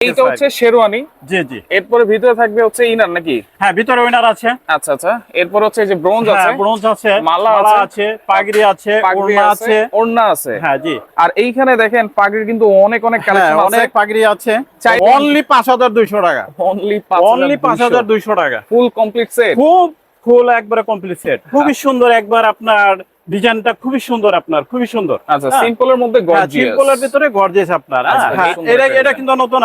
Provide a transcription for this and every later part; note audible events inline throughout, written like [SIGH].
এইটা হচ্ছে শেরওয়ানি জি জি। এরপরে ভিতরে থাকবে হচ্ছে ইনার নাকি? হ্যাঁ ভিতরে উইনার আছে। আচ্ছা আচ্ছা। এরপর হচ্ছে যে ব্রোঞ্জ হ্যাঁ আছে। ব্রোঞ্জ আছে মালা আছে, পাগড়ি আছে ওড়না আছে ওড়না আছে। হ্যাঁ জি। আর এইখানে দেখেন পাগড়ির কিন্তু অনেক অনেক হ্যাঁ কালেকশন আছে। অনেক পাগড়ি আছে। অনলি পাঁচ হাজার দুইশো টাকা। অনলি অনলি পাঁচ হাজার দুইশো টাকা। ফুল কমপ্লিট সেট খুব ফুল একবারে কমপ্লিট সেট খুবই সুন্দর একবার আপনার ডিজাইনটা খুবই সুন্দর আপনার খুবই সুন্দর। আচ্ছা সিম্পলের মধ্যে গর্জিয়াস সিম্পলের ভিতরে গর্জিয়াস আপনার হ্যাঁ, আচ্ছা, হ্যাঁ, এটা এটা কিন্তু নতুন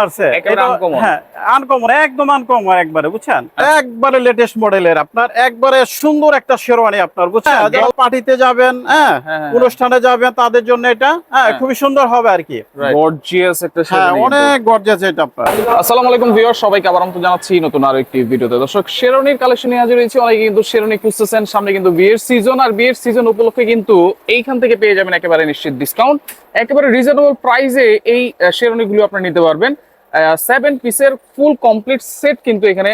uncommon। হ্যাঁ আনকমন একদম আনকমন একবারে বুঝছেন? আচ্ছা। একবারে লেটেস্ট মডেলের আপনার একবারে সুন্দর একটা শেরওয়ানি আপনার বুঝছেন? হ্যাঁ, যারা পার্টিতে যাবেন হ্যাঁ হ্যাঁ, হ্যাঁ। অনুষ্ঠানে যাবেন তাদের জন্য এটা হ্যাঁ হ্যাঁ। খুবই সুন্দর হবে আর কি। গর্জিয়াস একটা হ্যাঁ শেরওয়ানি অনেক গর্জিয়াস এটা আপনার। আসসালামু আলাইকুম ভিউয়ার সবাইকে আবার আমন্ত্রণ জানাচ্ছি নতুন আরও একটি ভিডিওতে। দর্শক শেরনির কালেকশন নিয়ে হাজির হয়েছি অনেকে কিন্তু শেরনি খুঁজতেছেন সামনে কিন্তু বিয়ের সিজন আর বিয়ের সিজন উপলক্ষে কিন্তু এইখান থেকে পেয়ে যাবেন একেবারে নিশ্চিত ডিসকাউন্ট একেবারে রিজনেবল প্রাইসে এই শেরনিগুলো আপনারা নিতে পারবেন। সেভেন পিসের ফুল কমপ্লিট সেট কিন্তু এখানে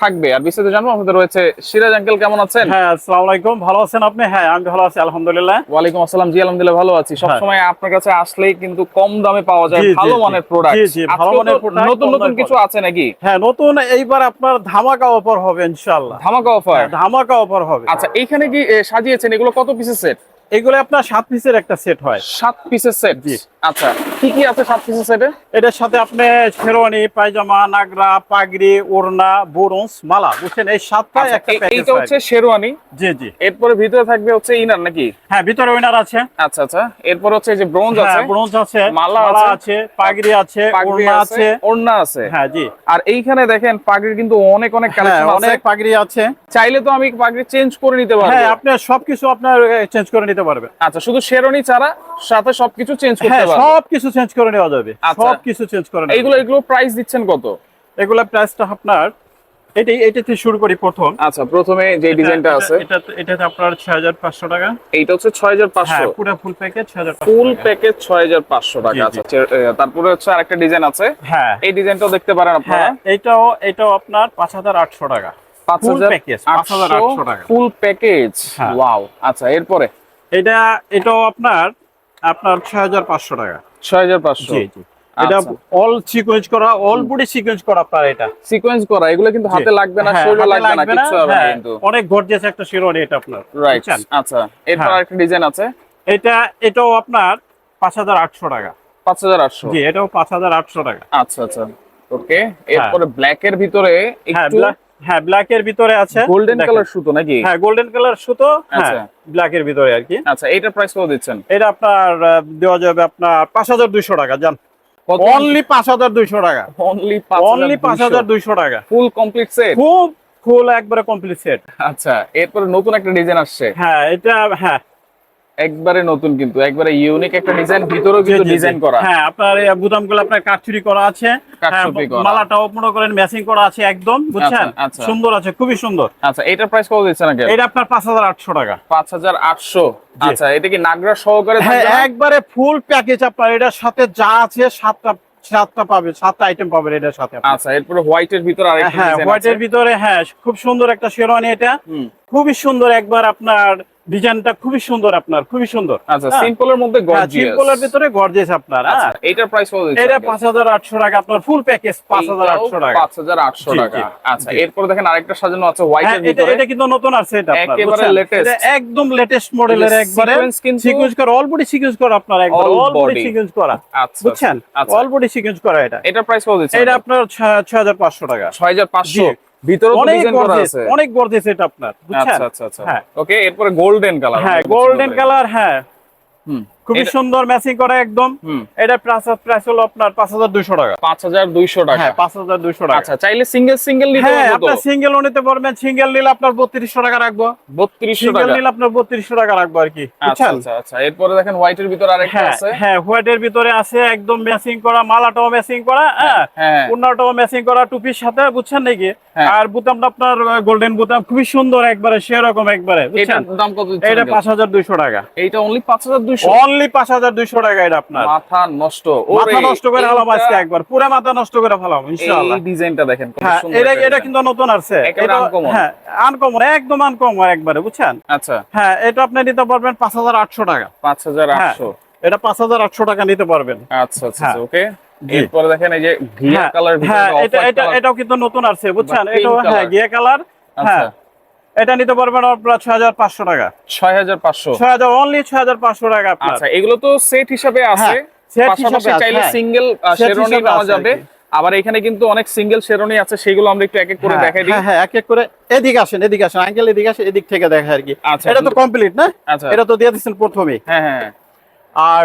থাকবে। আর বিস্তারিত জানব আমাদের রয়েছে সিরাজ আঙ্কেল কেমন আছেন? হ্যাঁ আসসালামু আলাইকুম। ভালো আছেন আপনি? হ্যাঁ আমি ভালো আছি আলহামদুলিল্লাহ। ওয়ালাইকুম আসসালাম। জি আলহামদুলিল্লাহ ভালো আছি। সবসময় আপনার কাছে আসলেই কিন্তু কম দামে পাওয়া যায় হ্যাঁ। ভালো মানের প্রোডাক্ট জি, জি, ভালো মানের product, নতুন নতুন কিছু আছে নাকি? হ্যাঁ নতুন এইবার আপনার ধামাকা অফার হবে ইনশাআল্লাহ। ধামাকা অফার হ্যাঁ, ধামাকা অফার হবে। আচ্ছা এখানে কি সাজিয়েছেন? এগুলো কত পিসের সেট এগুলো আপনার সাত পিসের একটা সেট হয়। সাত পিসের সেট জি। আচ্ছা কি কি আছে সেটে এটার সাথে আপনি শেরওয়ানি পায়জামা নাগরা পাগড়ি ওড়না বোরন্স মালা বুঝছেন? এই সাতটা একটা প্যাকেজ এইটা হচ্ছে শেরওয়ানি। জি জি। এরপরে ভিতরে থাকবে হচ্ছে ইনার নাকি? হ্যাঁ ভিতরে উইনার আছে। আচ্ছা আচ্ছা। এরপর হচ্ছে যে ব্রোঞ্জ হ্যাঁ আছে। ব্রোঞ্জ আছে মালা আছে, পাগড়ি আছে ওড়না আছে ওড়না আছে। হ্যাঁ জি। আর এইখানে দেখেন পাগড়ি কিন্তু অনেক অনেক হ্যাঁ কালেকশন আছে। অনেক পাগড়ি আছে। চাইলে তো আমি পাগড়ি চেঞ্জ করে নিতে পারব। হ্যাঁ আপনি সবকিছু আপনার চেঞ্জ করে নিতে পারবেন। আচ্ছা শুধু শেরওয়ানি ছাড়া সাথে সবকিছু চেঞ্জ হ্যাঁ করতে পারব। সবকিছু চেঞ্জ করে নেওয়া যাবে। আচ্ছা। সবকিছু চেঞ্জ করে নেওয়া এইগুলো এগুলো প্রাইস দিচ্ছেন কত? এগুলা প্রাইসটা আপনার এটাই এটা থেকে শুরু করি প্রথম। আচ্ছা প্রথমে যে ডিজাইনটা আছে। এটা এটাতে আপনার ছয় হাজার পাঁচশো টাকা। এইটা হচ্ছে ছয় হাজার হ্যাঁ পুরো ফুল প্যাকেজ ছয় হাজার ফুল প্যাকেজ ছয় হাজার পাঁচশো টাকা। জি, জি। আচ্ছা তারপরে হচ্ছে আরেকটা ডিজাইন আছে। হ্যাঁ। এই ডিজাইনটাও দেখতে পারেন আপনারা। হ্যাঁ এটাও এটাও আপনার পাঁচ হাজার আটশো টাকা। পাঁচ full হাজার package, 5,800 টাকা। Full package. ওয়াও আচ্ছা এরপরে? এটা এটাও আপনার আপনার ছয় হাজার পাঁচশো টাকা। ছয় হাজার পাঁচশো। জি জি। এটা আচ্ছা। অল সিকোয়েন্স করা অল বডি সিকোয়েন্স করা আপনার এটা। সিকোয়েন্স করা এগুলো কিন্তু হাতে লাগবে না হ্যাঁ, শরীরে লাগবে না কিছু হবে হ্যাঁ, কিন্তু। অনেক গর্জিয়াস একটা শিরোনি এটা আপনার রাইট আচ্ছা। এরপর হ্যাঁ। আরেকটা ডিজাইন আছে। এটা এটাও আপনার পাঁচ হাজার আটশো টাকা। পাঁচ হাজার আটশো। জি এটাও পাঁচ হাজার আটশো টাকা। আচ্ছা আচ্ছা। ওকে এরপরে ব্ল্যাক এর ভিতরে একটু হ্যাঁ ব্ল্যাক এর ভিতরে আছে। গোল্ডেন কালার সুতো নাকি? হ্যাঁ গোল্ডেন কালার সুতো হ্যাঁ আচ্ছা। ব্ল্যাক এর ভিতরে আর কি। আচ্ছা এটা প্রাইস কত দিচ্ছেন? এটা আপনার দেওয়া যাবে আপনার পাঁচ হাজার দুইশো টাকা জান। অনলি পাঁচ হাজার দুইশো টাকা। অনলি অনলি পাঁচ হাজার দুইশো টাকা। ফুল কমপ্লিট সেট খুব ফুল একবারে কমপ্লিট সেট আচ্ছা এরপরে নতুন একটা ডিজাইন আসছে। হ্যাঁ এটা হ্যাঁ একবারে নতুন কিন্তু একবারে ইউনিক একটা ডিজাইন ভিতরেও কিন্তু ডিজাইন করা। হ্যাঁ আপনার এই বুদামগুলো আপনার কাঠচুরি করা আছে। হ্যাঁ। মালাটাও মনে করেন ম্যাচিং করা আছে একদম বুঝছেন? আচ্ছা, আচ্ছা। সুন্দর আছে খুবই সুন্দর। আচ্ছা এটার প্রাইস কত দিচ্ছেন আগে এটা আপনার পাঁচ হাজার আটশো টাকা। পাঁচ হাজার আটশো। জি। আচ্ছা এটা কি নাগরা সহকারে হ্যাঁ একবারে ফুল প্যাকেজ আপনার এটার সাথে যা আছে সাতটা সাতটা পাবে সাতটা আইটেম পাবেন এটার সাথে। আচ্ছা এরপরে হোয়াইটের ভিতরে আরেকটা হ্যাঁ ডিজাইন হোয়াইটের ভিতরে হ্যাঁ খুব সুন্দর একটা শেরওয়ানি এটা। খুবই সুন্দর একবার আপনার ডিজাইনটা খুবই সুন্দর আপনার খুবই সুন্দর। আচ্ছা হ্যাঁ। সিম্পলের মধ্যে গর্জিয়াস সিম্পলের ভিতরে গর্জিয়াস আপনার আচ্ছা হ্যাঁ এটার প্রাইস কত এটা আগে? পাঁচ হাজার আটশো টাকা আপনার ফুল প্যাকেজ পাঁচ হাজার আটশো টাকা। পাঁচ হাজার আটশো জি, টাকা। আচ্ছা। এরপরে দেখেন আরেকটা সাজানো আছে হ্যাঁ, হোয়াইটের এটা ভিতরে। এটা কিন্তু নতুন আসছে এটা আপনার, একেবারে latest। এটা একদম লেটেস্ট মডেলের এটা একবারে সিকোয়েন্স করা অল বডি সিকোয়েন্স করা আপনার একবার অল বডি সিকোয়েন্স করা আচ্ছা বুঝছেন? আচ্ছা। অল বডি সিকোয়েন্স করা এটা। এটার প্রাইস কত এটা আপনার ছয় হাজার পাঁচশো টাকা। ছয় হাজার পাঁচশো? জি। ভিতরে অনেক ডিজাইন করা গর্জিয়াস আছে। অনেক গর্জিয়াস এটা আপনার বুঝছেন? আচ্ছা আচ্ছা আচ্ছা। হ্যাঁ। ওকে এরপরে গোল্ডেন কালার হ্যাঁ গোল্ডেন কালার হ্যাঁ। হুম। খুবই সুন্দর ম্যাচিং করা একদম। এটা প্রাইস প্রাইস হলো আপনার পাঁচ হাজার দুইশো টাকা। পাঁচ হাজার দুইশো টাকা। হ্যাঁ পাঁচ হাজার দুইশো টাকা। আচ্ছা চাইলে সিঙ্গেল সিঙ্গেল নিতে হ্যাঁ তো সিঙ্গেলও নিতে পারবেন। সিঙ্গেল নিলে আপনার বত্রিশশো টাকা রাখব। বত্রিশশো সিঙ্গেল নিলে আপনার বত্রিশশো টাকা রাখব আর কি। আচ্ছা আচ্ছা আচ্ছা। এরপরে দেখেন হোয়াইটের ভিতরে আরেকটা হ্যাঁ আছে। হ্যাঁ হোয়াইটের ভিতরে আছে একদম ম্যাচিং করা মালাটাও ম্যাচিং করা হ্যাঁ? হ্যাঁ ম্যাচিং করা টুপির সাথে বুঝছেন নাকি? হ্যাঁ। আর বুতামটা আপনার গোল্ডেন বুতাম খুবই সুন্দর একবারে সেরকম একবারে বুঝছেন? দাম কত এটা uncle? পাঁচ হাজার দুইশো টাকা। এইটা অনলি পাঁচ হাজার দুইশো। অনলি পাঁচ হাজার দুইশো টাকা এটা আপনার। মাথা নষ্ট। মাথা নষ্ট করে ফেলাম আজকে একবার। পুরো মাথা নষ্ট করে ফেলাম ইনশাআল্লাহ। এই ডিজাইনটা দেখেন কত হ্যাঁ সুন্দর এটা এটা কিন্তু নতুন আসছে। এটা-। হ্যাঁ আনকমন একদম আনকমন একবারে বুঝছেন? আচ্ছা। হ্যাঁ এটা আপনি নিতে পারবেন পাঁচ হাজার আটশো টাকা। পাঁচ হাজার হ্যাঁ আটশো এটা পাঁচ হাজার আটশো টাকা নিতে পারবেন। আচ্ছা আচ্ছা হ্যাঁ। ওকে। এরপরে দেখেন এই যে ঘিয়া হ্যাঁ, কালার হ্যাঁ এটা এটা এটাও কিন্তু নতুন আসছে বুঝছেন? pink হ্যাঁ। গিয়ে কালার। আচ্ছা। হ্যাঁ এটা নিতে পারবেন আপনার ছয় হাজার পাঁচশো টাকা। ছয় হাজার পাঁচশো। ছয় হাজার অনলি ছয় হাজার পাঁচশো টাকা আচ্ছা এগুলো তো সেট হিসাবে আছে। হ্যাঁ, set পাশাপাশি হিসাবে চাইলে হ্যাঁ। সিঙ্গেল শেরনি হিসাবে যাবে। আবার এখানে কিন্তু অনেক সিঙ্গেল শেরনি আছে সেগুলো আমরা একটু এক এক করে হ্যাঁ, দেখাই দিই। হ্যাঁ হ্যাঁ এক এক করে এদিকে আসেন এদিকে আসেন আঙ্কেল এদিকে আসেন এদিক থেকে দেখা আর কি। আচ্ছা এটা তো কমপ্লিট না? আচ্ছা। এটা তো দিয়ে দিচ্ছেন প্রথমেই। হ্যাঁ হ্যাঁ। আর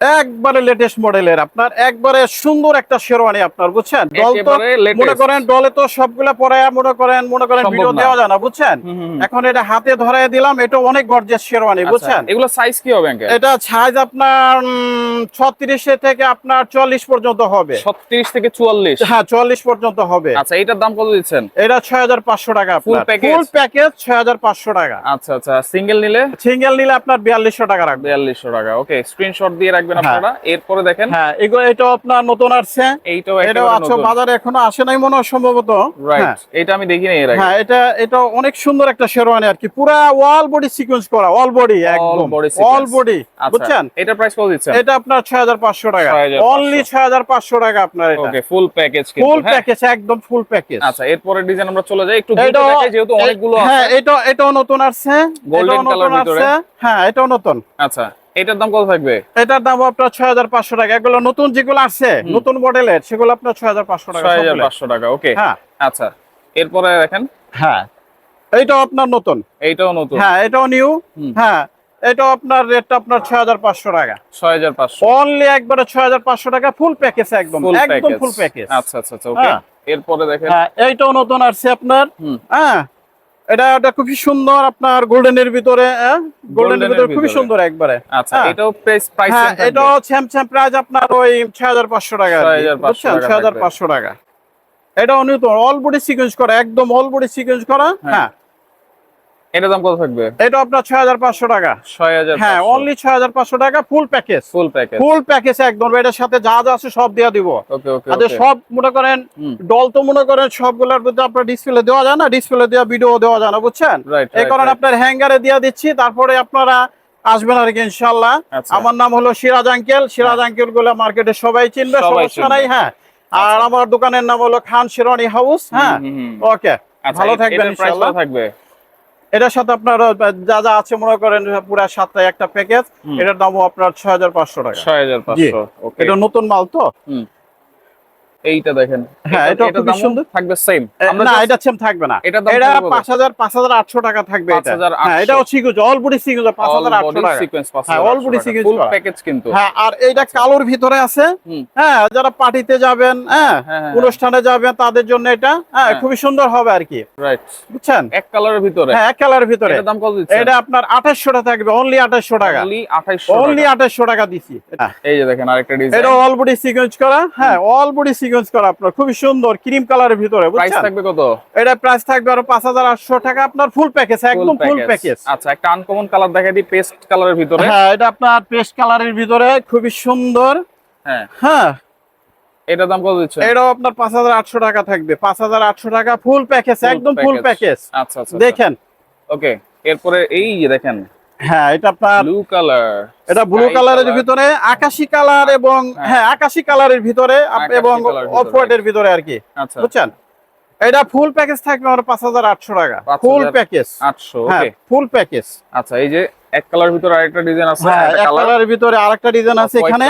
একবারে লেটেস্ট মডেলের আপনার একবারে সুন্দর একটা শেরওয়ানি আপনার বুঝছেন? ডল তো। মনে করেন ডলে তো সবগুলা পরায়া মনে করেন মনে করেন ভিডিও দেওয়া যায় না বুঝছেন। এখন এটা হাতে ধরাই দিলাম এটা অনেক গর্জিয়াস শেরওয়ানি আচ্ছা, বুঝছেন? এগুলো সাইজ কি হবে এটা সাইজ আপনার ছত্রিশে থেকে আপনার চল্লিশ পর্যন্ত হবে। ছত্রিশ থেকে চুয়াল্লিশ? হ্যাঁ চল্লিশ পর্যন্ত হবে। আচ্ছা এটার দাম কত দিচ্ছেন? এটা ছয় হাজার পাঁচশো টাকা Full package? ফুল প্যাকেজ ছয় হাজার পাঁচশো টাকা। আচ্ছা আচ্ছা সিঙ্গেল নিলে? সিঙ্গেল নিলে আপনার বিয়াল্লিশশো টাকা রাখবে। বিয়াল্লিশশো টাকা ওকে স্ক্রিনশট দিয়ে রাখবেন। হ্যাঁ। আপনারা। এরপরে দেখেন হ্যাঁ এগুলো এটা আপনার নতুন আসছে। এইটাও এটাও আছে বাজারে এখনও আসে নাই মনে হয় সম্ভবত। রাইট হ্যাঁ। এটা আমি দেখিনি এর আগে। হ্যাঁ এটা এটা অনেক সুন্দর একটা শেরওয়ানি আর কি। পুরা ওয়াল বডি সিকোয়েন্স করা অল বডি একদম। অল বডি আচ্ছা বুঝছেন? এটা প্রাইস কত দিচ্ছেন? এটা আপনার ছয় হাজার পাঁচশো টাকা। অনলি ছয় হাজার পাঁচশো টাকা আপনার এটা। ওকে ফুল প্যাকেজ ফুল কিন্তু হ্যাঁ? প্যাকেজ একদম ফুল প্যাকেজ আচ্ছা এরপরে ডিজাইন আমরা চলে যাই। একটু দ্রুত দেখাই যেহেতু অনেকগুলো হ্যাঁ আছে। এটা এটাও নতুন আসছে। এটাও colour নতুন ভিতরে। হ্যাঁ এটাও নতুন। আচ্ছা। এটার দাম কত থাকবে? এটার দাম আপনার ছয় হাজার পাঁচশো টাকা। এগুলো নতুন যেগুলো হুম। নতুন মডেলের সেগুলো আপনার ছয় হাজার পাঁচশো টাকা ছয় হাজার পাঁচশো টাকা ওকে হ্যাঁ। আচ্ছা এরপরে দেখেন। হ্যাঁ। এইটাও আপনার নতুন। এইটাও নতুন। হ্যাঁ এটাও নিউ হ্যাঁ এটাও আপনার রেটটা আপনার ছয় হাজার পাঁচশো টাকা। ছয় হাজার পাঁচশো। অনলি একবারে ছয় হাজার পাঁচশো টাকা ফুল প্যাকেজ একদম একদম ফুল প্যাকেজ আচ্ছা আচ্ছা আচ্ছা ওকে হ্যাঁ। এরপরে দেখেন। হ্যাঁ এইটাও নতুন আসছে আপনার। হ্যাঁ। এটা এটা খুবই সুন্দর আপনার গোল্ডেনের ভিতরে গোল্ডেনের ভিতরে খুবই সুন্দর একবারে। আচ্ছা হ্যাঁ। এটাও প্রাইস প্রাইস হ্যাঁ এটাও স্যাম স্যাম প্রাইস আপনার ওই ছয় হাজার পাঁচশো টাকা 6,500 টাকা এটা নতুন অল বডি সিকোয়েন্স করা একদম অল বডি সিকোয়েন্স করা হ্যাঁ। হ্যাঁ এটার দাম কত থাকবে? এটা আপনার ছয় হাজার পাঁচশো টাকা। ছয় হাজার হ্যাঁ অনলি ছয় হাজার পাঁচশো টাকা full package full package full package একদম এটার সাথে যা যা আছে সব দেওয়া দিব। ওকে ওকে আচ্ছা সব মনে করেন ডল তো মনে করেন সবগুলোর মধ্যে আপনার ডিসপ্লে দেওয়া যায় না ডিসপ্লে দেওয়া ভিডিও দেওয়া যায় না বুঝছেন? এই কারণে আপনার হ্যাঙ্গারে দিয়ে দিচ্ছি তারপরে আপনারা আসবেন আর কি ইনশাল্লাহ আচ্ছা। আমার নাম হলো সিরাজ আঙ্কেল সিরাজ আঙ্কেলগুলো মার্কেটে সবাই চিনবে সমস্যা নাই হ্যাঁ। আর আচ্ছা। আমার দোকানের নাম হলো খান শিরনি হাউস হ্যাঁ। ওকে আচ্ছা ভালো থাকবেন ইনশাল্লাহ থাকবে? এটার সাথে আপনার যা যা আছে মনে করেন পুরো সাতটা একটা প্যাকেজ। এটার দামও আপনার ছয় হাজার পাঁচশো টাকা। ছয় হাজার পাঁচশো ওকে এটা নতুন মাল তো? এইটা দেখেন। হ্যাঁ, এটা- সুন্দর। থাকবে সেম না এটা সেম থাকবে না। এটা টাকা থাকবে এটা। হ্যাঁ এটাও সিকুজ অল বডি সিকুজ পাঁচ হাজার all আটশো body টাকা। sequence হ্যাঁ, all body sequence full package কিন্তু। হ্যাঁ আর এইটা কালোর ভিতরে আছে। হ্যাঁ যারা পার্টিতে যাবেন হ্যাঁ হ্যাঁ, হ্যাঁ, অনুষ্ঠানে যাবেন তাদের জন্য এটা হ্যাঁ। খুবই সুন্দর হবে আর কি। রাইট বুঝছেন? এক কালারের ভিতরে। হ্যাঁ এক কালারের ভিতরে। এটার দাম কত দিচ্ছেন? এটা আপনার আঠাশশো টাকা থাকবে অনলি আঠাশশো টাকা। অনলি 2800 অনলি টাকা। দিছি। এই যে দেখেন আরেকটা ডিজাইন এটা অল বডি সিকোয়েন্স করা হ্যাঁ অল বডি সিকোয়েন্স করা আপনার খুবই সুন্দর ক্রিম কালারের ভিতরে প্রাইস থাকবে কত? এটা প্রাইস থাকবে আরও পাঁচ হাজার আটশো টাকা আপনার ফুল প্যাকেজ একদম ফুল প্যাকেজ আচ্ছা একটা আনকমন কালার দেখাই দিই পেস্ট কালারের ভিতরে। হ্যাঁ এটা আপনার পেস্ট কালারের ভিতরে খুবই সুন্দর। হ্যাঁ। হ্যাঁ। এটার দাম কত দিচ্ছেন? এটাও আপনার পাঁচ হাজার আটশো টাকা থাকবে পাঁচ হাজার আটশো টাকা ফুল প্যাকেজ একদম ফুল প্যাকেজ আচ্ছা আচ্ছা দেখেন। ওকে এরপরে এই দেখেন হ্যাঁ এটা আপনার ব্লু কালার এটা ব্লু কালারের ভিতরে আকাশি কালার এবং হ্যাঁ। হ্যাঁ আকাশি কালারের ভিতরে এবং অফ হোয়াইটের ভিতরে আর কি। আচ্ছা। বুঝছেন? এটা ফুল প্যাকেজ থাকবে আমার পাঁচ হাজার আটশো টাকা। ফুল প্যাকেজ 800 হ্যাঁ ওকে ফুল প্যাকেজ আচ্ছা এই যে এক কালার ভিতরে আরেকটা ডিজাইন আছে হ্যাঁ এক কালারের ভিতরে আরেকটা ডিজাইন আছে এখানে।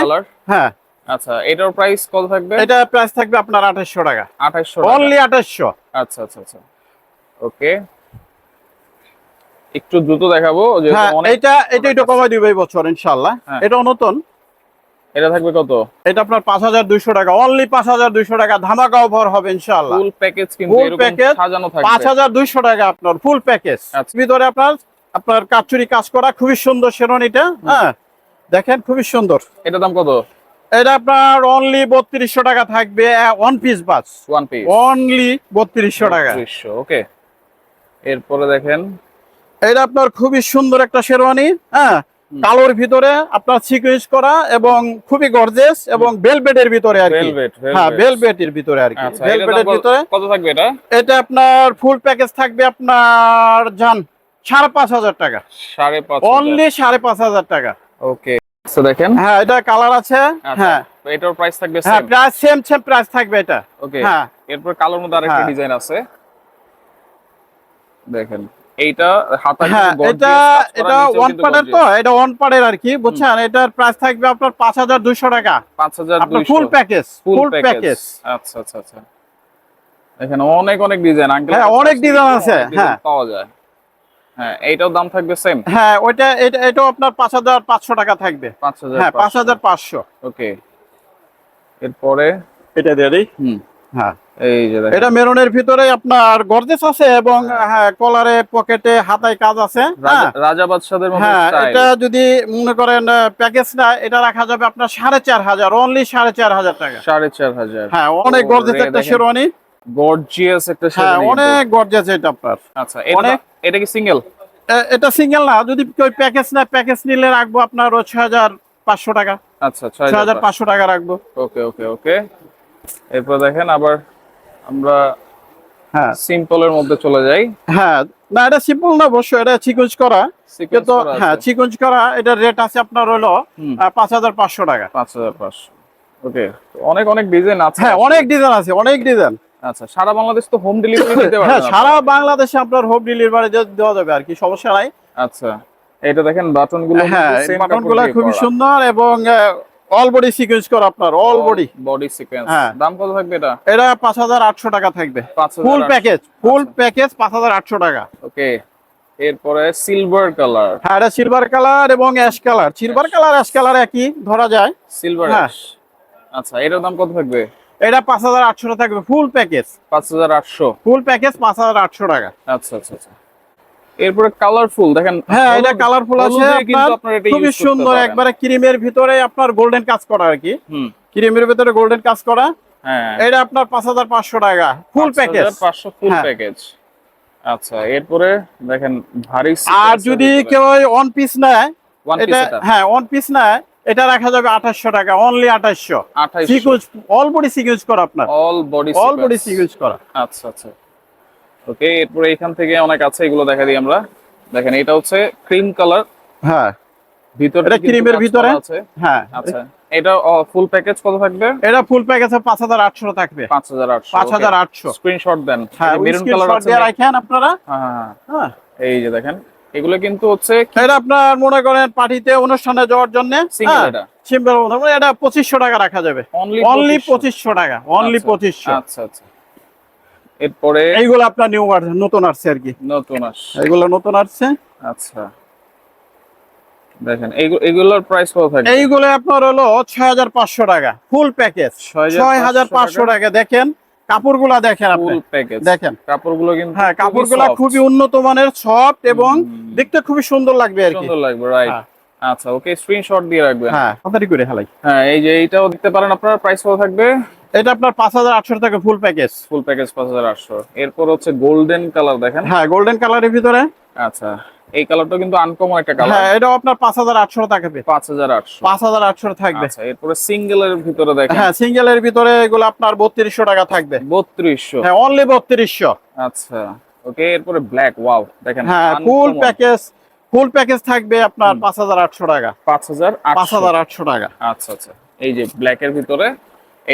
হ্যাঁ। আচ্ছা এটার প্রাইস কত থাকবে? এটা প্রাইস থাকবে আপনার আঠাশশো টাকা। 2800 টাকা। অনলি আঠাশশো আচ্ছা আচ্ছা আচ্ছা। ওকে একটু দ্রুত দেখাবো হ্যাঁ এটা এটা একটু কমাই দিবে এই বছর ইনশাল্লাহ হ্যাঁ। এটাও নতুন। এটা থাকবে কত? এটা আপনার পাঁচ হাজার দুইশো টাকা। অনলি পাঁচ হাজার দুইশো টাকা। ধামাকা অফার হবে ইনশাল্লাহ ফুল প্যাকেজ কিন্তু পাঁচ হাজার দুইশো টাকা আপনার ফুল প্যাকেজ আচ্ছা। ভিতরে আপনার আপনার কাচুরি কাজ করা খুবই সুন্দর শেরনিটা হ্যাঁ দেখেন খুবই সুন্দর। এটার দাম কত? এটা আপনার অনলি বত্রিশশো টাকা থাকবে ওয়ান পিস বাস ওয়ান পিস অনলি বত্রিশশো টাকা। ওকে এরপরে দেখেন এটা আপনার খুবই সুন্দর একটা শেরওয়ানি হ্যাঁ? কালোর ভিতরে আপনার সিকুয়েন্স করা এবং খুবই গর্জেস এবং বেলবেটের ভিতরে আর কি। হ্যাঁ বেলবেটের ভিতরে আর কি। আচ্ছা বেলবেটের ভিতরে কত থাকবে এটা? এটা আপনার ফুল প্যাকেজ থাকবে আপনার জান সাড়ে পাঁচ হাজার টাকা। সাড়ে পাঁচ অনলি সাড়ে পাঁচ হাজার টাকা। ওকে আচ্ছা দেখেন। হ্যাঁ এটা কালার আছে আচ্ছা, হ্যাঁ। এটার প্রাইস থাকবে হ্যাঁ প্রাইস সেম সেম প্রাইস থাকবে এটা। ওকে হ্যাঁ। এরপর কালোর মধ্যে আরেকটা হ্যাঁ। ডিজাইন আছে। দেখেন। এইটা হাতা হ্যাঁ এটা এটা ওয়ান পার্টের তো এটা ওয়ান পার্টের আর কি বুঝছেন? এটার প্রাইস থাকবে আপনার পাঁচ হাজার দুইশো টাকা। পাঁচ হাজার আপনার ফুল প্যাকেজ ফুল প্যাকেজ আচ্ছা আচ্ছা আচ্ছা। এখানে অনেক অনেক ডিজাইন আঙ্কেল হ্যাঁ, অনেক design আছে, হ্যাঁ। পাওয়া যায়। হ্যাঁ এইটাও দাম থাকবে সেম হ্যাঁ ওইটা এটা এটাও আপনার পাঁচ হাজার পাঁচশো টাকা থাকবে। পাঁচ হাজার হ্যাঁ পাঁচ হাজার পাঁচশো। ওকে এরপরে? এটা দিয়ে দিই। হুম। হ্যাঁ। এই যে এটা মেরুনের ভিতরে আপনার গর্জেস আছে এবং হ্যাঁ। কলারে পকেটে হাতায় কাজ আছে হ্যাঁ। রাজা- রাজা বাদশাদের হ্যাঁ এটা যদি মনে করেন প্যাকেজটা এটা রাখা যাবে আপনার সাড়ে চার হাজার অনলি সাড়ে চার হাজার টাকা। সাড়ে চার হাজার। হ্যাঁ অনেক গর্জেস একটা শেরওয়ানি। গর্জিয়াস একটা হ্যাঁ শেরওয়ানি অনেক গর্জেস এটা আপনার। আচ্ছা এটা অনেক- এটা কি সিঙ্গেল এটা সিঙ্গেল না যদি কেউ প্যাকেজ না প্যাকেজ নিলে রাখব আপনার ছয় হাজার পাঁচশো টাকা। আচ্ছা ছয় হাজার পাঁচশো টাকা রাখব। ওকে ওকে ওকে। এরপর দেখেন আবার আমরা হ্যাঁ। সিম্পলের মধ্যে চলে যাই। হ্যাঁ না এটা সিম্পল না অবশ্য এটা চিকুঞ্জ করা। কিন্তু হ্যাঁ চিকুঞ্জ করা এটার রেট আছে আপনার হলো পাঁচ হাজার পাঁচশো টাকা। পাঁচ হাজার পাঁচশো। ওকে অনেক অনেক ডিজাইন আছে। হ্যাঁ অনেক ডিজাইন আছে অনেক ডিজাইন আচ্ছা সারা বাংলাদেশ তো হোম ডেলিভারি [LAUGHS] দিতে পারবেন হ্যাঁ সারা বাংলাদেশে আপনার হোম ডেলিভারি দেওয়া যাবে আর কি সমস্যা নাই। আচ্ছা এটা দেখেন বাটনগুলো হ্যাঁ বাটনগুলা খুবই সুন্দর এবং অল বডি সিকুয়েন্স করা আপনার অল বডি বডি সিকোয়েন্স। দাম কত থাকবে এটা? এটা পাঁচ হাজার আটশো টাকা থাকবে। ফুল প্যাকেজ ফুল প্যাকেজ পাঁচ হাজার আটশো টাকা। ওকে এরপরে সিলভার কালার হ্যাঁ এটা সিলভার কালার এবং ash colour silver colour ash colour একই ধরা যায়। সিলভার হ্যাঁ। আচ্ছা এটার দাম কত থাকবে? এটা পাঁচ হাজার আটশো থাকবে ফুল প্যাকেজ পাঁচ হাজার আটশো। ফুল প্যাকেজ পাঁচ হাজার আটশো টাকা। আচ্ছা আচ্ছা আচ্ছা। এরপরে কালারফুল দেখেন হ্যাঁ এটা কালারফুল আছে আপনার খুবই সুন্দর একবারে ক্রিমের ভিতরে আপনার গোল্ডেন কাজ করা আর কি। ক্রিমের ভিতরে গোল্ডেন কাজ করা। হ্যাঁ। এটা আপনার পাঁচ হাজার পাঁচশো টাকা ফুল প্যাকেজ পাঁচশো ফুল। প্যাকেজ আচ্ছা এরপরে দেখেন ভারী আর যদি কেউ অন পিস নেয় এটা হ্যাঁ অন পিস নেয় এটা রাখা যাবে আঠাশশো টাকা অনলি আঠাশশো। সিকুয়েন্স অল বডি সিকুয়েন্স করা আপনার। All body all body sequence করা। আচ্ছা আচ্ছা। ওকে এরপরে এখান থেকে অনেক আছে এগুলো দেখা দিই আমরা। দেখেন এটা হচ্ছে ক্রিম কালার হ্যাঁ। ভিতরে এটা ক্রিমের ভিতরে? আছে। হ্যাঁ। আচ্ছা এটা ফুল প্যাকেজ কত থাকবে? এটা প্যাকেজ থাকবে। স্ক্রিনশট দেন। হ্যাঁ মেরুন কালার আছে দিয়ে রাখেন আপনারা। হ্যাঁ হ্যাঁ, হ্যাঁ। এই যে দেখেন এগুলো কিন্তু হচ্ছে এটা আপনার মনে করেন পার্টিতে অনুষ্ঠানে যাওয়ার জন্য এটা? সিম্পল এটা পঁচিশশো টাকা রাখা যাবে। অনলি টাকা অনলি পঁচিশশো। আচ্ছা আচ্ছা। এরপরে এইগুলো আপনার নিউ ভার্সন নতুন আসছে আর কি। নতুন আস এইগুলো নতুন আসছে। আচ্ছা। দেখেন এগুলোর প্রাইস কত থাকবে? এইগুলো আপনার হলো ছয় হাজার পাঁচশো টাকা ফুল প্যাকেজ 6,500 ছয় হাজার পাঁচশো টাকা দেখেন কাপড়গুলা দেখেন আপনি। ফুল প্যাকেজ দেখেন। কাপড়গুলো কিন্তু হ্যাঁ কাপড়গুলা খুবই উন্নত মানের সফট এবং দেখতে খুবই সুন্দর লাগবে আর কি। সুন্দর লাগবে রাইট হ্যাঁ। আচ্ছা ওকে স্ক্রিনশট দিয়ে রাখবেন। হ্যাঁ তাড়াতাড়ি করে হালাই হ্যাঁ এই যে এইটাও দেখতে পারেন আপনার প্রাইস কত থাকবে? এটা আপনার পাঁচ হাজার আটশো টাকা ফুল প্যাকেজ ফুল প্যাকেজ পাঁচ হাজার আটশো। এরপর হচ্ছে গোল্ডেন কালার দেখেন। হ্যাঁ গোল্ডেন কালারের ভিতরে। আচ্ছা এই কালারটা কিন্তু আনকমন একটা কালার হ্যাঁ এটাও আপনার পাঁচ হাজার আটশো থাকবে পাঁচ হাজার আটশো। পাঁচ হাজার আটশো থাকবে। আচ্ছা এরপরে সিঙ্গেলের ভিতরে দেখেন। হ্যাঁ সিঙ্গেলের ভিতরে এগুলো আপনার বত্রিশশো টাকা থাকবে। বত্রিশশো। হ্যাঁ অনলি বত্রিশশো। আচ্ছা ওকে এরপরে ব্ল্যাক ওয়াও দেখেন হ্যাঁ ফুল প্যাকেজ ফুল প্যাকেজ থাকবে আপনার পাঁচ হাজার আটশো টাকা। পাঁচ হাজার পাঁচ হাজার আটশো টাকা। আচ্ছা আচ্ছা এই যে ব্ল্যাক এর ভিতরে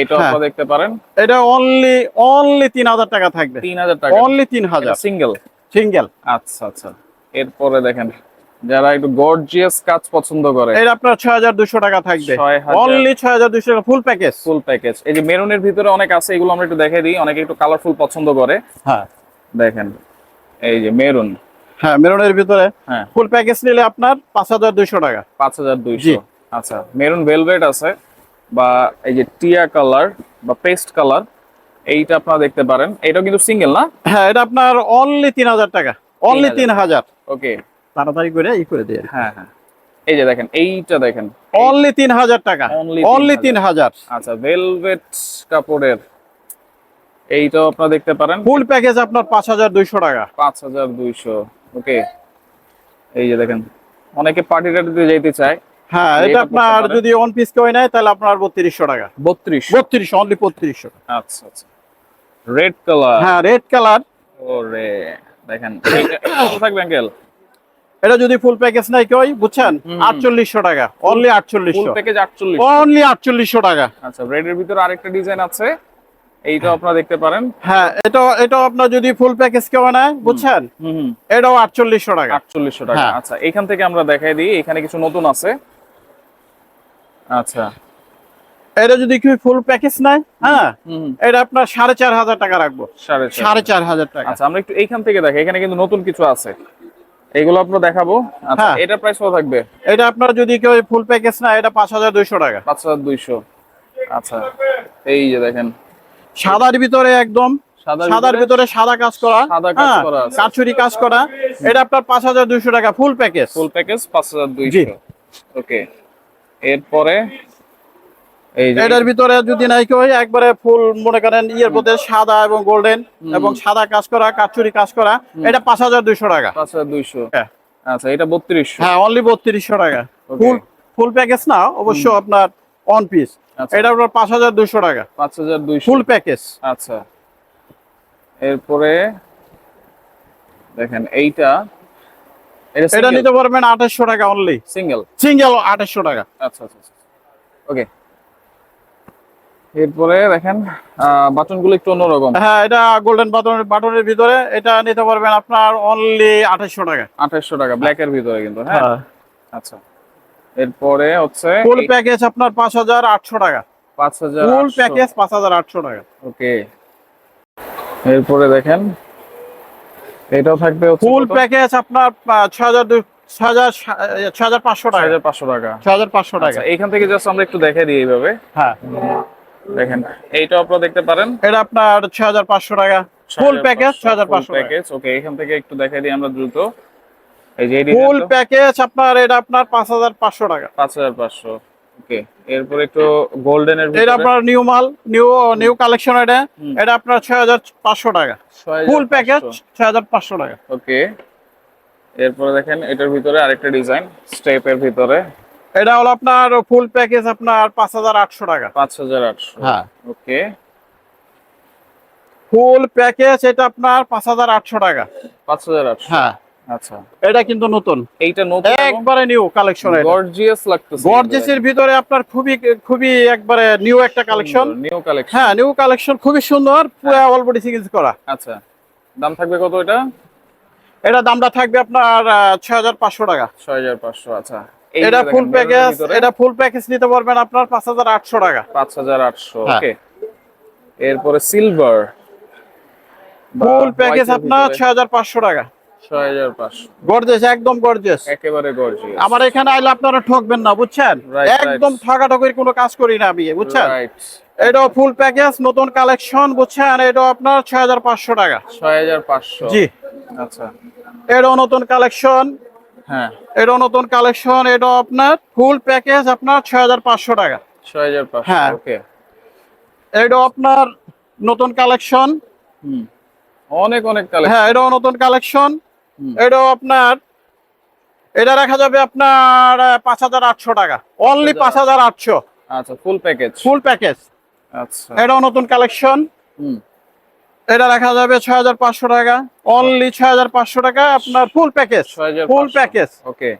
হ্যাঁ। আপনারা দেখতে পারেন। এটা অনলি অনলি তিন হাজার টাকা থাকবে। তিন হাজার টাকা। অনলি তিন হাজার। সিঙ্গেল সিঙ্গেল আচ্ছা আচ্ছা। এরপরে দেখেন যারা একটু গর্জিয়াস কাজ পছন্দ করে এটা আপনার ছয় হাজার দুশো টাকা থাকবে। অনলি ছয় হাজার দুশো টাকা ফুল প্যাকেজ ফুল প্যাকেজ এই যে মেরুনের ভিতরে অনেক আছে এগুলো আমরা একটু দেখে দিই। অনেকে একটু কালারফুল পছন্দ করে। হ্যাঁ। দেখেন এই যে মেরুন। হ্যাঁ মেরুনের ভিতরে হ্যাঁ। ফুল প্যাকেজ নিলে আপনার পাঁচ হাজার দুশো টাকা। পাঁচ হাজার জি। দুইশো আচ্ছা মেরুন ভেলভেট আছে। বা এই যে টিয়া কালার বা পেস্ট কালার এইটা আপনারা দেখতে পারেন। এটাও কিন্তু সিঙ্গেল না? হ্যাঁ এটা আপনার অনলি তিন হাজার টাকা। অনলি তিন হাজার। ওকে তাড়াতাড়ি করে ই করে দিয়ে। হ্যাঁ হ্যাঁ। এই যে দেখেন এইটা দেখেন। অনলি তিন হাজার টাকা। অনলি তিন হাজার। আচ্ছা ভেলভেট কাপড়ের। এইটাও আপনারা দেখতে পারেন। ফুল প্যাকেজ আপনার পাঁচ হাজার দুইশো টাকা। পাঁচ হাজার দুইশো। ওকে এই যে দেখেন অনেকে পার্টি টাটিতে যেতে চায়। হ্যাঁ এটা আপনার যদি অন পিস কেউ নেয় তাহলে আপনার বত্রিশশো টাকা। বত্রিশ? বত্রিশশো অনলি বত্রিশশো আচ্ছা আচ্ছা। রেড কালার হ্যাঁ রেড কালার ওরে দেখেন থাকবে আঙ্কেল এটা যদি ফুল প্যাকেজ নাই কেউ বুঝছেন। আটচল্লিশশো টাকা অনলি ফুল আটচল্লিশশো প্যাকেজ আটচল্লিশ অনলি আটচল্লিশশো টাকা। আচ্ছা রেডের ভিতরে আরেকটা ডিজাইন আছে। এইটাও আপনারা দেখতে পারেন। হ্যাঁ এটা এটা আপনার যদি ফুল প্যাকেজ কেউ নেয় বুঝছেন? এটাও আটচল্লিশশো টাকা। আটচল্লিশশো টাকা। হ্যাঁ। আচ্ছা এখান থেকে আমরা দেখাই দিই। এখানে কিছু নতুন আছে। আচ্ছা। এটা যদি কেউ ফুল প্যাকেজ নেয় হ্যাঁ এটা আপনার সাড়ে চার হাজার টাকা রাখব। সাড়ে চার। হাজার। টাকা। আচ্ছা আমরা একটু এইখান থেকে দেখি এখানে কিন্তু নতুন কিছু আছে। এগুলো আপনার দেখাবো। আচ্ছা হ্যাঁ। এটা প্রাইস কত থাকবে? এটা আপনার যদি কেউ ফুল প্যাকেজ না এটা পাঁচ হাজার দুইশো টাকা। পাঁচ হাজার দুইশো। আচ্ছা এই যে দেখেন। সাদার ভিতরে একদম সাদার ভিতরে সাদা কাজ করা সাদা কাজ হ্যাঁ, করা আছে। কাজ করা এটা আপনার পাঁচ হাজার দুইশো টাকা ফুল প্যাকেজ ফুল প্যাকেজ পাঁচ হাজার। দুইশো। ওকে এরপরে এটার ভিতরে যদি নাই কেউ একবারে ফুল মনে করেন ইয়ের মধ্যে সাদা এবং গোল্ডেন এবং সাদা কাজ করা কাঠচুরি কাজ করা এটা পাঁচ হাজার দুইশো টাকা। পাঁচ হাজার দুইশো। হ্যাঁ। আচ্ছা এটা বত্রিশশো। হ্যাঁ অনলি বত্রিশশো টাকা। ফুল ফুল প্যাকেজ না অবশ্য আপনার অন পিস আচ্ছা। এটা আপনার পাঁচ হাজার দুইশো টাকা। পাঁচ হাজার দুইশো। ফুল প্যাকেজ আচ্ছা। এরপরে দেখেন এইটা এটা নিতে পারবেন আঠাশশো টাকা অনলি সিঙ্গেল সিঙ্গেল আঠাশশো টাকা। আচ্ছা আচ্ছা ওকে এরপরে দেখেন বাটনগুলো একটু অন্যরকম। হ্যাঁ এটা গোল্ডেন বাটনের বাটনের ভিতরে এটা নিতে পারবেন আপনার অনলি আঠাশশো টাকা। আঠাশশো টাকা ব্ল্যাক এর ভিতরে কিন্তু হ্যাঁ? আচ্ছা। এরপরে হচ্ছে ফুল প্যাকেজ আপনার পাঁচ হাজার আটশো টাকা। পাঁচ হাজার ফুল প্যাকেজ পাঁচ হাজার আটশো টাকা। ওকে এরপরে দেখেন এটাও থাকবে ফুল প্যাকেজ আপনার ছয় হাজার ছয় হাজার ছয় হাজার পাঁচশো টাকা। হাজার পাঁচশো টাকা। ছয় হাজার পাঁচশো টাকা। আচ্ছা এইখান থেকে জাস্ট আমরা একটু দেখে দিই এইভাবে। হ্যাঁ। দেখেন এইটাও আপনারা দেখতে পারেন। এটা আপনার ছয় হাজার পাঁচশো টাকা। ফুল প্যাকেজ ছয় হাজার পাঁচশো টাকা। প্যাকেজ ওকে এখান থেকে একটু দেখে দিই আমরা দ্রুত। এই যে ফুল প্যাকেজ আপনার এটা আপনার পাঁচ হাজার পাঁচশো টাকা। পাঁচ হাজার পাঁচশো। ওকে এরপর একটু গোল্ডেন এর এটা আপনার নিউ মাল নিউ নিউ কালেকশন এটা। এটা আপনার ছয় হাজার পাঁচশো টাকা। ফুল প্যাকেজ ছয় হাজার পাঁচশো টাকা। ওকে এরপরে দেখেন এটার ভিতরে আরেকটা ডিজাইন স্টেপের ভিতরে। এটা হলো আপনার ফুল প্যাকেজ আপনার পাঁচ হাজার আটশো টাকা। পাঁচ হাজার আটশো। হ্যাঁ। ওকে। ফুল প্যাকেজ এটা আপনার পাঁচ হাজার আটশো টাকা। পাঁচ হাজার আটশো। হ্যাঁ। আচ্ছা। এটা কিন্তু নতুন। এইটা নতুন একবারে নিউ কালেকশন গর্জিয়াস লাগতেছে গর্জেসের ভিতরে আপনার খুবই খুবই একবারে নিউ একটা কালেকশন নিউ কালেকশন হ্যাঁ নিউ কালেকশন খুবই সুন্দর পুরো সিরিজ করা। আচ্ছা। দাম থাকবে কত এটা? এটা দামটা থাকবে আপনার ছয় হাজার পাঁচশো টাকা। ছয় হাজার পাঁচশো আচ্ছা। এটা ফুল প্যাকেজ এটা ফুল প্যাকেজ নিতে পারবেন আপনার পাঁচ হাজার আটশো টাকা। পাঁচ হাজার আটশো হ্যাঁ। ওকে এরপরে সিলভার ফুল প্যাকেজ আপনার ছয় হাজার পাঁচশো টাকা। গর্জেস একদম গর্জেস একেবারে গর্জিয়াস। আমার এখানে আইলে আপনারা ঠকবেন না বুঝছেন? একদম. ঠকাঠকির কোনো কাজ করি না আমি বুঝছেন? ফুল প্যাকেজ নতুন কালেকশন বুঝছেন? আপনার ছয় হাজার পাঁচশো টাকা। ছয় হাজার পাঁচশো। জি। আচ্ছা। এটাও নতুন কালেকশন হ্যাঁ। এটাও নতুন কালেকশন আপনার ফুল প্যাকেজ আপনার ছয় হাজার পাঁচশো টাকা। ছয় হাজার হ্যাঁ। ওকে। আপনার নতুন কালেকশন হুম। অনেক অনেক কালেকশন হ্যাঁ এটাও নতুন কালেকশন। এটাও আপনার এটা রাখা যাবে আপনার পাঁচ হাজার আটশো টাকা। অনলি পাঁচ হাজার আটশো। আচ্ছা ফুল প্যাকেজ ফুল প্যাকেজ আচ্ছা। এটাও নতুন কালেকশন হুম। এটা রাখা যাবে ছয় হাজার পাঁচশো টাকা। অনলি ছয় হাজার পাঁচশো টাকা আপনার ফুল প্যাকেজ ফুল প্যাকেজ ওকে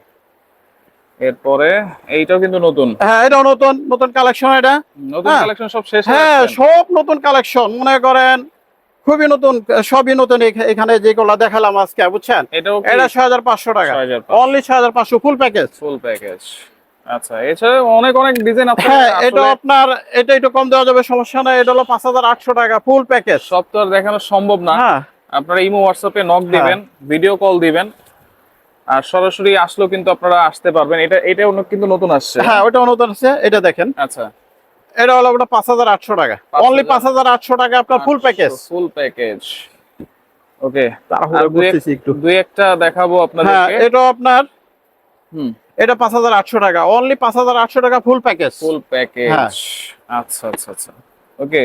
এরপরে এইটাও কিন্তু নতুন। হ্যাঁ এটাও নতুন নতুন কালেকশন এটা। নতুন হ্যাঁ। কালেকশন সব শেষ হ্যাঁ সব নতুন কালেকশন মনে করেন খুবই নতুন সবই নতুন এখ- এখানে যেগুলো দেখালাম আজকে বুঝছেন? এটা ছয় হাজার পাঁচশো টাকা। অনলি ছয় হাজার পাঁচশো ফুল প্যাকেজ ফুল প্যাকেজ আচ্ছা এছাড়া অনেক অনেক ডিজাইন আছে। হ্যাঁ এটা আপনার এটা একটু কম দেওয়া যাবে সমস্যা নাই। এটা হলো পাঁচ হাজার আটশো টাকা ফুল প্যাকেজ সব তো আর দেখানো সম্ভব না। হ্যাঁ। আপনারা ইমো হোয়াটসঅ্যাপে নক দিবেন ভিডিও কল দিবেন। আর সরাসরি আসলেও কিন্তু আপনারা আসতে পারবেন। এটা কিন্তু নতুন আসছে। হ্যাঁ নতুন আছে এটা দেখেন। আচ্ছা। এটা হলো আপনার পাঁচ হাজার আটশো টাকা। অনলি পাঁচ হাজার আটশো টাকা আপনার ফুল প্যাকেজ ফুল প্যাকেজ ওকে একটু। দুই একটা দেখাবো আপনার হ্যাঁ এটা আপনার হুম। এটা পাঁচ হাজার আটশো টাকা। অনলি পাঁচ হাজার আটশো টাকা ফুল প্যাকেজ ফুল প্যাকেজ। আচ্ছা আচ্ছা আচ্ছা। ওকে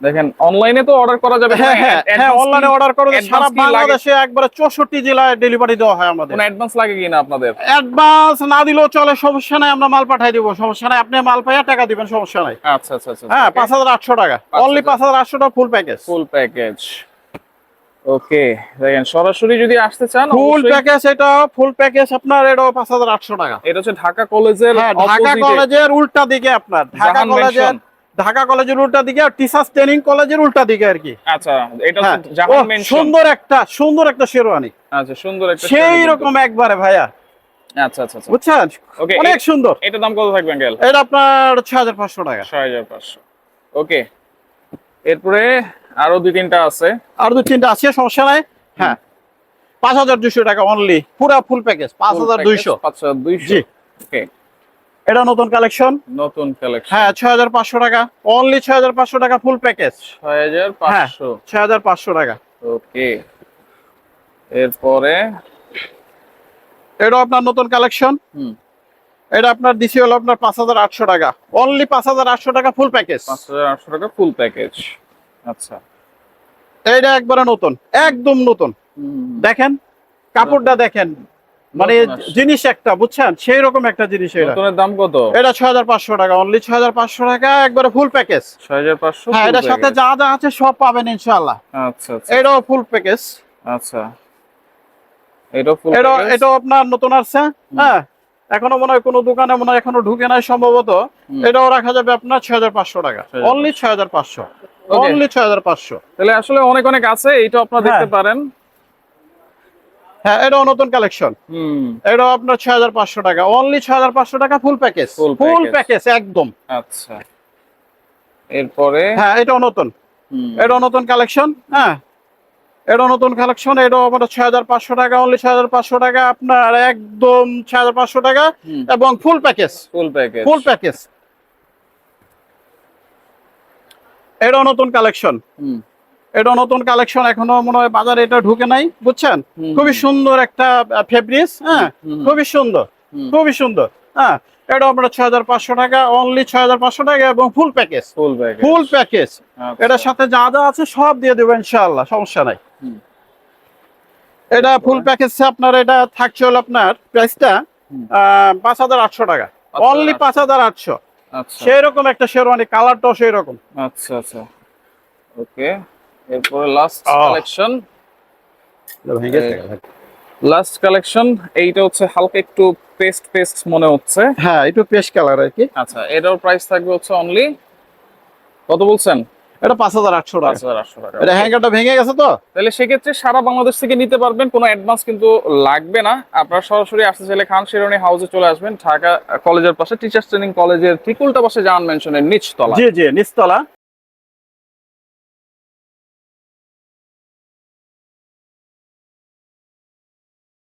দেখেন অনলাইনে তো অর্ডার করা যাবে হ্যাঁ হ্যাঁ হ্যাঁ অনলাইনে অর্ডার করে সারা বাংলাদেশে একবারে চৌষট্টি জেলায় ডেলিভারি দেওয়া হয় আমাদের। কোনো অ্যাডভান্স লাগে কিনা আপনাদের? অ্যাডভান্স না দিলেও চলে সমস্যা নাই আমরা মাল পাঠাই দিব। সমস্যা নাই আপনি মাল পাইয়া টাকা দিবেন সমস্যা নাই। আচ্ছা আচ্ছা আচ্ছা হ্যাঁ পাঁচ হাজার আটশো টাকা। অনলি পাঁচ হাজার আটশো টাকা ফুল প্যাকেজ ফুল প্যাকেজ ওকে দেখেন সরাসরি যদি আসতে চান ফুল প্যাকেজ এটা ফুল প্যাকেজ আপনার এটা পাঁচ হাজার আটশো টাকা। এটা হচ্ছে ঢাকা কলেজের হ্যাঁ ঢাকা কলেজের উল্টা দিকে আপনার। ঢাকা কলেজের। ঢাকা কলেজের উল্টা দিকে আর টিচার্স ট্রেনিং কলেজের উল্টা দিকে আর কি। আচ্ছা এটা হ্যাঁ। সুন্দর একটা সুন্দর একটা শেরওয়ানি। আচ্ছা সুন্দর একটা সেই রকম একবারে ভাইয়া। আচ্ছা আচ্ছা আচ্ছা। বুঝছেন? অনেক সুন্দর। এটার দাম কত থাকবে আঙ্কেল এটা আপনার ছয় হাজার পাঁচশো টাকা। ছয় হাজার পাঁচশো। ওকে এরপরে আরও দুই তিনটা আছে। আর দু তিনটা আছে সমস্যা নাই। হ্যাঁ পাঁচ হাজার দুইশো টাকা অনলি পুরা ফুল প্যাকেজ পাঁচ হাজার দুইশো। পাঁচ হাজার দুইশো। জি। ওকে এটা নতুন কালেকশন? নতুন কালেকশন। হ্যাঁ ছয় হাজার পাঁচশো টাকা। অনলি ছয় হাজার পাঁচশো টাকা ফুল প্যাকেজ ছয় হাজার হ্যাঁ পাঁচশো ছয় হাজার পাঁচশো টাকা। ওকে এরপরে? এটা আপনার নতুন কালেকশন। হুম। এটা আপনার দিছি হলো আপনার পাঁচ হাজার আটশো টাকা। অনলি পাঁচ হাজার আটশো টাকা ফুল প্যাকেজ পাঁচ হাজার আটশো টাকা ফুল প্যাকেজ আচ্ছা। এইটা একবারে নতুন একদম নতুন। দেখেন কাপড়টা দেখেন। মানে জিনিস একটা বুঝছেন? সেই রকম একটা জিনিস এটা। দাম কত? এটা ছয় হাজার পাঁচশো টাকা অনলি ছয় হাজার পাঁচশো টাকা একবারে ফুল প্যাকেজ ছয় হাজার পাঁচশো হ্যাঁ এটার সাথে যা যা আছে সব পাবেন ইনশাআল্লাহ। আচ্ছা আচ্ছা। এটাও ফুল প্যাকেজ আচ্ছা। এটা ফুল এটা এটাও আপনার নতুন আসছে হ্যাঁ? এখনও মনে হয় কোনো দোকানে মনে হয় এখনও ঢুকে নাই সম্ভবত। এটাও রাখা যাবে আপনার ছয় হাজার পাঁচশো টাকা। অনলি ছয় হাজার পাঁচশো। অনলি ছয় হাজার পাঁচশো। তাহলে আসলে অনেক অনেক আছে আপনারা হ্যাঁ। দেখতে পারেন। হ্যাঁ এটাও নতুন কালেকশন হুম। এটাও আপনার ছয় হাজার পাঁচশো টাকা। অনলি ছয় হাজার পাঁচশো টাকা ফুল প্যাকেজ ফুল প্যাকেজ একদম। আচ্ছা। এরপরে? হ্যাঁ এটাও নতুন। হুম, এটাও নতুন কালেকশন হ্যাঁ। এটাও নতুন কালেকশন এটাও আমাদের ছয় হাজার পাঁচশো টাকা অনলি ছয় হাজার পাঁচশো টাকা আপনার একদম ছয় হাজার পাঁচশো টাকা এবং full package full package full package এটাও নতুন কালেকশন এটাও নতুন কালেকশন এখনও মনে হয় বাজারে এটা ঢুকে নাই বুঝছেন? খুবই সুন্দর একটা ফেব্রিক্স হ্যাঁ? খুবই সুন্দর খুবই সুন্দর হ্যাঁ? এটা আপনার ছয় হাজার পাঁচশো টাকা অনলি ছয় হাজার পাঁচশো টাকা এবং ফুল প্যাকেজ ফুল প্যাকেজ আচ্ছা। এটার সাথে যা যা আছে সব দিয়ে দেবো ইনশাআল্লাহ সমস্যা নাই। এটা ফুল প্যাকেজ আপনার এটা থাকছে হলো আপনার প্রাইসটা পাঁচ হাজার আটশো টাকা। অনলি পাঁচ হাজার আটশো। আচ্ছা। সেই রকম একটা শেরওয়ানি কালারটাও সেই রকম আচ্ছা আচ্ছা। ওকে এরপরে লাস্ট কালেকশন লাস্ট কালেকশন এইটা হচ্ছে হালকা একটু পেস্ট পেস্ট মনে হচ্ছে। হ্যাঁ একটু পেস্ট কালার আর কি। আচ্ছা এটার প্রাইস থাকবে হচ্ছে অনলি কত বলছেন? এটা পাঁচ হাজার আটশো পাঁচ টাকা হাজার আটশো টাকা এটা হ্যাঙ্গারটা ভেঙে গেছে তো? তাহলে সেক্ষেত্রে সারা বাংলাদেশ থেকে নিতে পারবেন কোনো অ্যাডভান্স কিন্তু লাগবে না। আপনারা সরাসরি আসতে চাইলে খান শিরোনি হাউসে চলে আসবেন ঢাকা কলেজের পাশে টিচার্স ট্রেনিং কলেজের ঠিক উল্টা পাশে জাহান মেনশনের নিচতলা। জি জি নিচতলা।